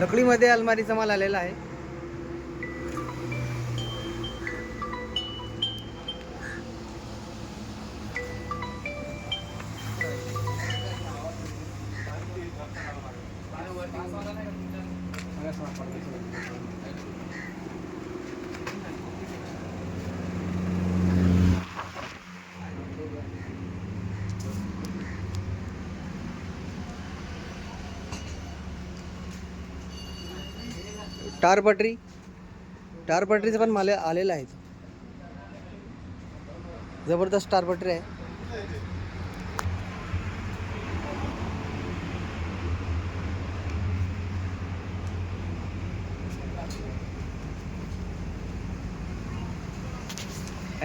लकडीमध्ये अलमारीचा माल आलेला आहे. टार पटरी. टार पटरीचं पण माल आलेलं आहे. जबरदस्त टार पटरी आहे.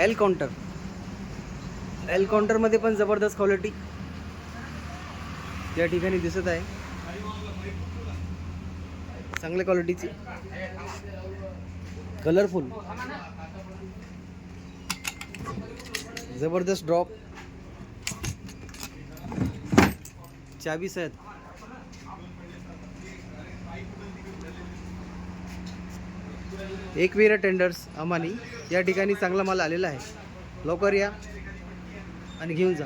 एल काउंटर एल काउंटरमध्ये पण जबरदस्त क्वालिटी या ठिकाणी दिसत आहे. चांगल्या क्वालिटीची. कलरफुल जबरदस्त ड्रॉप चावीस आहेत एकवीरा टेंडर्स अमानी या ठिकाणी चांगला माल आलेला आहे. लवकर या आणि घेऊन जा.